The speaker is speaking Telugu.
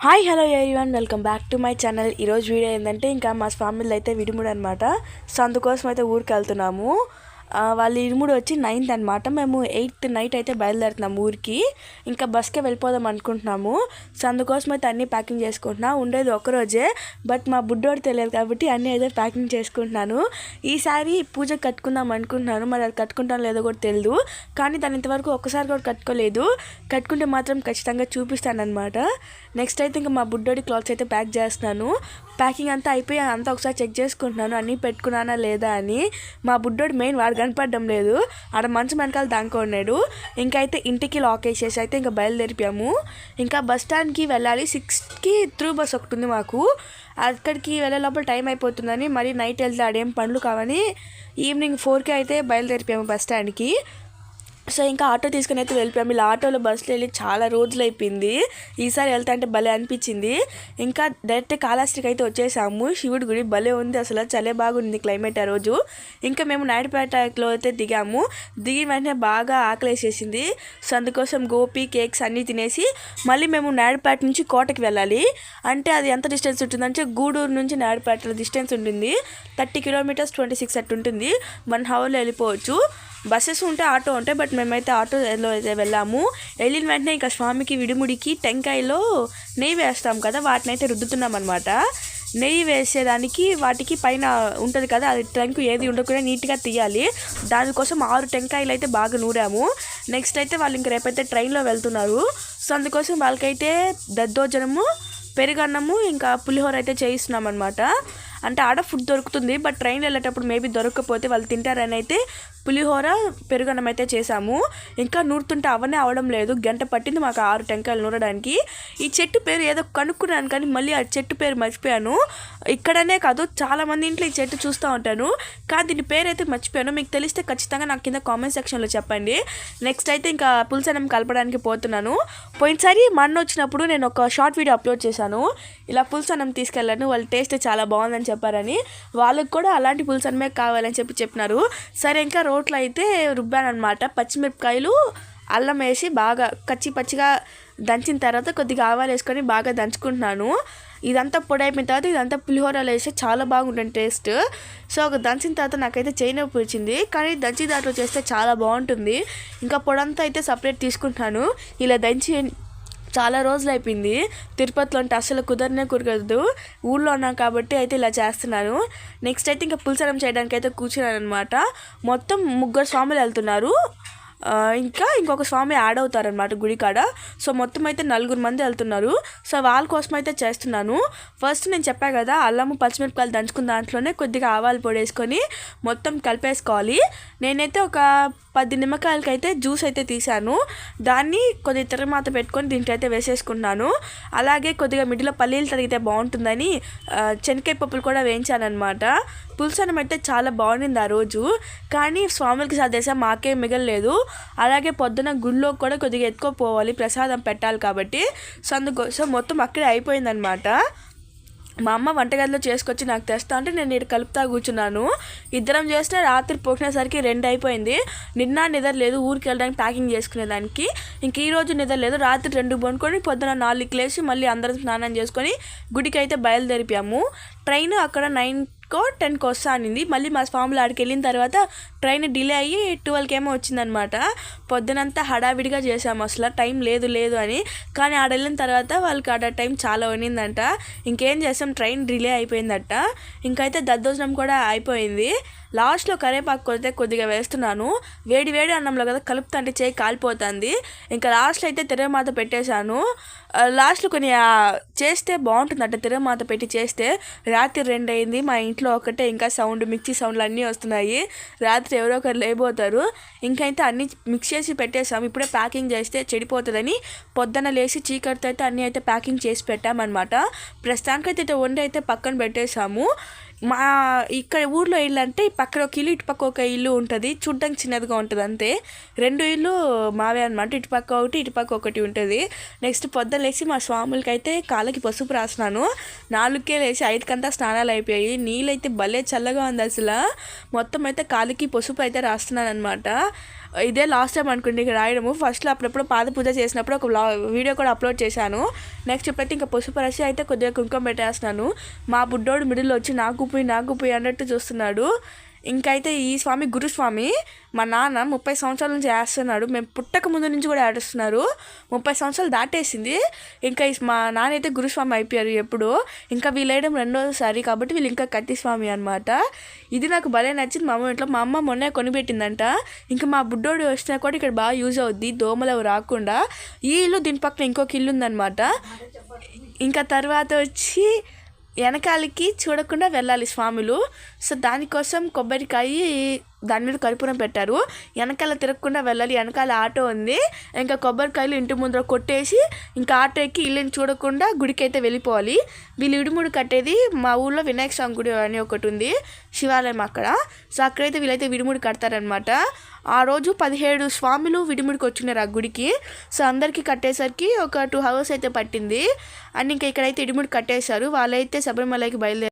Hi hello one welcome back to my channel. ఈరోజు వీడియో ఏంటంటే ఇంకా మా ఫ్యామిలీలో అయితే విడిముడు అనమాట సో అందుకోసం అయితే ఊరికి వెళ్తున్నాము వాళ్ళ ఇరుముడు వచ్చి నైన్త్ అనమాట మేము ఎయిత్ నైట్ అయితే బయలుదేరుతున్నాము ఊరికి. ఇంకా బస్కే వెళ్ళిపోదాం అనుకుంటున్నాము. సో అందుకోసం అయితే అన్నీ ప్యాకింగ్ చేసుకుంటున్నా. ఉండేది ఒకరోజే బట్ మా బుడ్డోడు తెలియదు కాబట్టి అన్నీ అయితే ప్యాకింగ్ చేసుకుంటున్నాను. ఈసారి పూజ కట్టుకుందాం అనుకుంటున్నాను. మరి అది కట్టుకుంటాను లేదో కూడా తెలియదు కానీ దాని ఇంతవరకు ఒక్కసారి కూడా కట్టుకోలేదు. కట్టుకుంటే మాత్రం ఖచ్చితంగా చూపిస్తాను అనమాట నెక్స్ట్ అయితే ఇంకా మా బుడ్డోడి క్లాత్స్ అయితే ప్యాక్ చేస్తున్నాను. ప్యాకింగ్ అంతా అయిపోయి అంతా ఒకసారి చెక్ చేసుకుంటున్నాను అన్నీ పెట్టుకున్నానా లేదా అని. మా బుడ్డోడు మెయిన్ వాడు కనపడడం లేదు. ఆడ మంచం వెనకాల దానుకున్నాడు ఇంకైతే అయితే ఇంటికి లాక్ వేసేసి అయితే ఇంకా బయలుదేరిపాము ఇంకా బస్ స్టాండ్కి వెళ్ళాలి. సిక్స్కి త్రూ బస్ ఒకటి ఉంది మాకు. అక్కడికి వెళ్ళే లోపల టైం అయిపోతుందని మరి నైట్ వెళ్తే ఆడేం పనులు కావని ఈవినింగ్ ఫోర్కి అయితే బయలుదేరిపాము బస్ స్టాండ్కి. సో ఇంకా ఆటో తీసుకుని అయితే వెళ్ళిపోయాము ఇలా ఆటోలో బస్సులో వెళ్ళి చాలా రోజులు అయిపోయింది ఈసారి వెళ్తా అంటే భలే అనిపించింది. ఇంకా డైరెక్ట్ కాళహస్తికి అయితే వచ్చేసాము. శివుడి గుడి భలే ఉంది అసలు. చలే బాగుంది క్లైమేట్ ఆ రోజు. ఇంకా మేము నాయుడుపేటలో అయితే దిగాము. దిగి వెంటనే బాగా ఆకలేసేసింది. సో అందుకోసం గోపి కేక్స్ అన్నీ తినేసి మళ్ళీ మేము నాయుడుపేట నుంచి కోటకి వెళ్ళాలి. అంటే అది ఎంత డిస్టెన్స్ ఉంటుందంటే గూడూరు నుంచి నాయుడుపేట డిస్టెన్స్ ఉంటుంది. థర్టీ కిలోమీటర్స్ ట్వంటీ సిక్స్ అట్టు ఉంటుంది వన్ అవర్లో వెళ్ళిపోవచ్చు. బస్సెస్ ఉంటే ఆటో ఉంటాయి బట్ మేమైతే ఆటోలో అయితే వెళ్ళాము. వెళ్ళిన వెంటనే ఇంకా స్వామికి విడిముడికి టెంకాయలో నెయ్యి వేస్తాం కదా వాటిని అయితే రుద్దుతున్నాం అనమాట నెయ్యి వేసేదానికి వాటికి పైన ఉంటుంది కదా అది టెంకు ఏది ఉండకుండా నీట్గా తీయాలి. దానికోసం ఆరు టెంకాయలు అయితే బాగా నూరాము. నెక్స్ట్ అయితే వాళ్ళు ఇంక రేపైతే ట్రైన్లో వెళ్తున్నారు. సో అందుకోసం వాళ్ళకైతే దద్దోజనము పెరుగన్నము ఇంకా పులిహోర అయితే చేయిస్తున్నాం అనమాట అంటే ఆడ ఫుడ్ దొరుకుతుంది బట్ ట్రైన్ వెళ్ళేటప్పుడు మేబీ దొరకకపోతే వాళ్ళు తింటారని అయితే పులిహోర పెరుగన్నం అయితే చేసాము ఇంకా నూరుతుంటే అవన్నీ అవడం లేదు. గంట పట్టింది మాకు ఆరు టెంకాయలు నూరడానికి. ఈ చెట్టు పేరు ఏదో కనుక్కున్నాను కానీ మళ్ళీ ఆ చెట్టు పేరు మర్చిపోయాను. ఇక్కడనే కాదు చాలా మంది ఇంట్లో ఈ చెట్టు చూస్తూ ఉంటాను. కానీ దీని పేరు అయితే మర్చిపోయాను. మీకు తెలిస్తే ఖచ్చితంగా నాకు కింద కామెంట్ సెక్షన్లో చెప్పండి. నెక్స్ట్ అయితే ఇంకా పులిసనం కలపడానికి పోతున్నాను. పోయినసారి మా అన్న వచ్చినప్పుడు నేను ఒక షార్ట్ వీడియో అప్లోడ్ చేశాను. ఇలా పులుసన్నం తీసుకెళ్ళాను. వాళ్ళ టేస్ట్ చాలా బాగుందని చెప్పారని వాళ్ళకి కూడా అలాంటి పులుసన్నమే కావాలని చెప్పి చెప్పినారు. సరే ఇంకా రోట్లో అయితే రుబ్బానమాట పచ్చిమిరపకాయలు అల్లం వేసి బాగా కచ్చి పచ్చిగా దంచిన తర్వాత కొద్దిగా ఆవాలు వేసుకొని బాగా దంచుకుంటున్నాను. ఇదంతా పొడి అయిపోయిన తర్వాత ఇదంతా పులిహోరలో వేస్తే చాలా బాగుంటుంది టేస్ట్. సో ఒక దంచిన తర్వాత నాకైతే చేయి నొప్పి వచ్చింది కానీ దంచి దాంట్లో చేస్తే చాలా బాగుంటుంది. ఇంకా పొడంతా అయితే సపరేట్ తీసుకుంటున్నాను. ఇలా దంచి చాలా రోజులు అయిపోయింది తిరుపతిలో అంటే అసలు కుదరనే కుదరదు. ఊళ్ళో ఉన్నాం కాబట్టి అయితే ఇలా చేస్తున్నాను నెక్స్ట్ అయితే ఇంకా పులసనం చేయడానికి అయితే కూర్చున్నాను అనమాట మొత్తం ముగ్గురు స్వాములు వెళ్తున్నారు. ఇంకా ఇంకొక స్వామి యాడ్ అవుతారనమాట గుడి కాడ సో మొత్తం అయితే నలుగురు మంది వెళ్తున్నారు. సో వాళ్ళ కోసం అయితే చేస్తున్నాను. ఫస్ట్ నేను చెప్పా కదా అల్లము పచ్చిమిరపకాయలు దంచుకున్న దాంట్లోనే కొద్దిగా ఆవాలు పొడి వేసుకొని మొత్తం కలిపేసుకోవాలి. నేనైతే ఒక పది నిమ్మకాయలకి అయితే జ్యూస్ అయితే తీసాను దాన్ని కొద్దిగా తిరమాత పెట్టుకొని దీంట్లో అయితే వేసేసుకున్నాను. అలాగే కొద్దిగా మిడిలో పల్లీలు తరిగితే బాగుంటుందని ఆ, శనక్కాయ పప్పులు కూడా వేయించానమాట పులుసనం అయితే చాలా బాగుండింది ఆ రోజు. కానీ స్వాములకి సదేశం మాకేం మిగలలేదు. అలాగే పొద్దున గుళ్ళో కూడా కొద్దిగా ఎత్తుకోపోవాలి ప్రసాదం పెట్టాలి కాబట్టి. సో అందుకోసం మొత్తం అక్కడే అయిపోయిందనమాట మా అమ్మ వంటగదిలో చేసుకొచ్చి నాకు తెస్తా అంటే నేను ఇక్కడ కలుపుతా కూర్చున్నాను. ఇద్దరం చేస్తే రాత్రి పోకినేసరికి రెండు అయిపోయింది. నిన్న నిద్ర లేదు ఊరికి వెళ్ళడానికి ప్యాకింగ్ చేసుకునేదానికి. ఇంక ఈ రోజు నిద్ర లేదు రాత్రి రెండు పండుకొని పొద్దున నాలుగు లేచి మళ్ళీ అందరం స్నానం చేసుకొని గుడికి అయితే బయలుదేరిపాము ట్రైన్ అక్కడ నైన్ కో టెన్కి వస్తా అనింది మళ్ళీ మా ఫామ్లో ఆడికి వెళ్ళిన తర్వాత ట్రైన్ డిలే అయ్యి ట్వెల్వ్కి ఏమో వచ్చిందనమాట పొద్దునంతా హడావిడిగా చేసాము అసలు టైం లేదు లేదు అని. కానీ ఆడ వెళ్ళిన తర్వాత వాళ్ళకి ఆడ టైం చాలా ఉన్నిందంట ఇంకేం చేసాం? ట్రైన్ డిలే అయిపోయిందట. ఇంకైతే దద్దోజనం కూడా అయిపోయింది. లాస్ట్లో కరేపాకు కొడితే కొద్దిగా వేస్తున్నాను. వేడి వేడి అన్నంలో కదా కలుపుతా అంటే చేయి కాలిపోతుంది. ఇంకా లాస్ట్లో అయితే తిరగమాత పెట్టేశాను. లాస్ట్లో కొన్ని చేస్తే చేస్తే అంటే తిరగమాత పెట్టి చేస్తే. రాత్రి రెండు అయింది మా ఇంట్లో ఒకటే ఇంకా సౌండ్ మిక్సీ సౌండ్లు అన్నీ వస్తున్నాయి. రాత్రి ఎవరో ఒకరు లేబోతారు. ఇంకైతే అన్నీ మిక్స్ చేసి పెట్టేసాము ఇప్పుడే ప్యాకింగ్ చేస్తే చెడిపోతుందని పొద్దున్న లేచి చీకటితో అయితే అన్నీ అయితే ప్యాకింగ్ చేసి పెట్టామన్నమాట. ప్రస్తుతానికైతే అయితే వండి అయితే పక్కన పెట్టేశాము. మా ఇక్కడ ఊర్లో ఇల్లు అంటే పక్కన ఒక ఇల్లు ఇటుపక్క ఒక ఇల్లు ఉంటుంది. చూడ్డానికి చిన్నదిగా ఉంటుంది అంతే. రెండు ఇల్లు మావే అనమాట ఇటుపక్క ఒకటి ఇటుపక్క ఒకటి ఉంటుంది. నెక్స్ట్ పొద్దున్న లేచి మా స్వాములకి అయితే కాళ్ళకి పసుపు రాసినాను. నాలుగుకే లేచి ఐదుకంతా స్నానాలు అయిపోయాయి. నీళ్ళు అయితే భలే చల్లగా ఉంది అసలు. మొత్తం అయితే కాళ్ళకి పసుపు అయితే రాస్తున్నాను అనమాట ఇదే లాస్ట్ టైం అనుకోండి ఇక్కడ రాయడము. ఫస్ట్లో అప్పుడప్పుడు పాద పూజ చేసినప్పుడు ఒక వీడియో కూడా అప్లోడ్ చేశాను. నెక్స్ట్ ఇప్పుడైతే ఇంకా పసుపు రసి అయితే కొద్దిగా కుంకుమ పెట్టేస్తున్నాను. మా బుడ్డోడు మిడిల్లో వచ్చి నాకు పోయి నాకు పోయి అన్నట్టు చూస్తున్నాడు. ఇంకైతే ఈ స్వామి గురుస్వామి మా నాన్న ముప్పై సంవత్సరాల నుంచి వేస్తున్నాడు మేము పుట్టక ముందు నుంచి కూడా ఏడుస్తున్నారు ముప్పై సంవత్సరాలు దాటేసింది. ఇంకా మా నాన్న అయితే గురుస్వామి అయిపోయారు ఎప్పుడు. ఇంకా వీళ్ళేయడం రెండోసారి కాబట్టి వీళ్ళు ఇంకా కత్తి స్వామి అనమాట ఇది నాకు భలే నచ్చింది మా అమ్మ ఇంట్లో. మా అమ్మ మొన్నే కొనిపెట్టిందంట. ఇంకా మా బుడ్డోడు వచ్చినా కూడా ఇక్కడ బాగా యూజ్ అవుద్ది దోమలు అవి రాకుండా. ఈ ఇల్లు దీని పక్కన ఇంకొక ఇల్లు ఉందన్నమాట ఇంకా తర్వాత వచ్చి వెనకాలకి చూడకుండా వెళ్ళాలి స్వాములు. సో దానికోసం కొబ్బరికాయ దాని మీద కర్పూరం పెట్టారు. వెనకాల తిరగకుండా వెళ్ళాలి. వెనకాల ఆటో ఉంది. ఇంకా కొబ్బరికాయలు ఇంటి ముందర కొట్టేసి ఇంకా ఆటో ఎక్కి ఇల్లుని చూడకుండా గుడికి అయితే వెళ్ళిపోవాలి. వీళ్ళు ఇడుముడు కట్టేది మా ఊళ్ళో వినాయక స్వామి గుడి అని ఒకటి ఉంది. శివాలయం అక్కడ. సో అక్కడైతే వీళ్ళైతే విడిముడి కడతారనమాట ఆ రోజు పదిహేడు స్వాములు విడిముడికి వచ్చినారు ఆ గుడికి. సో అందరికీ కట్టేసరికి ఒక టూ అవర్స్ అయితే పట్టింది. అండ్ ఇంకా ఇక్కడైతే ఇడిముడి కట్టేశారు. వాళ్ళైతే శబరిమలకి బయలుదేరారు.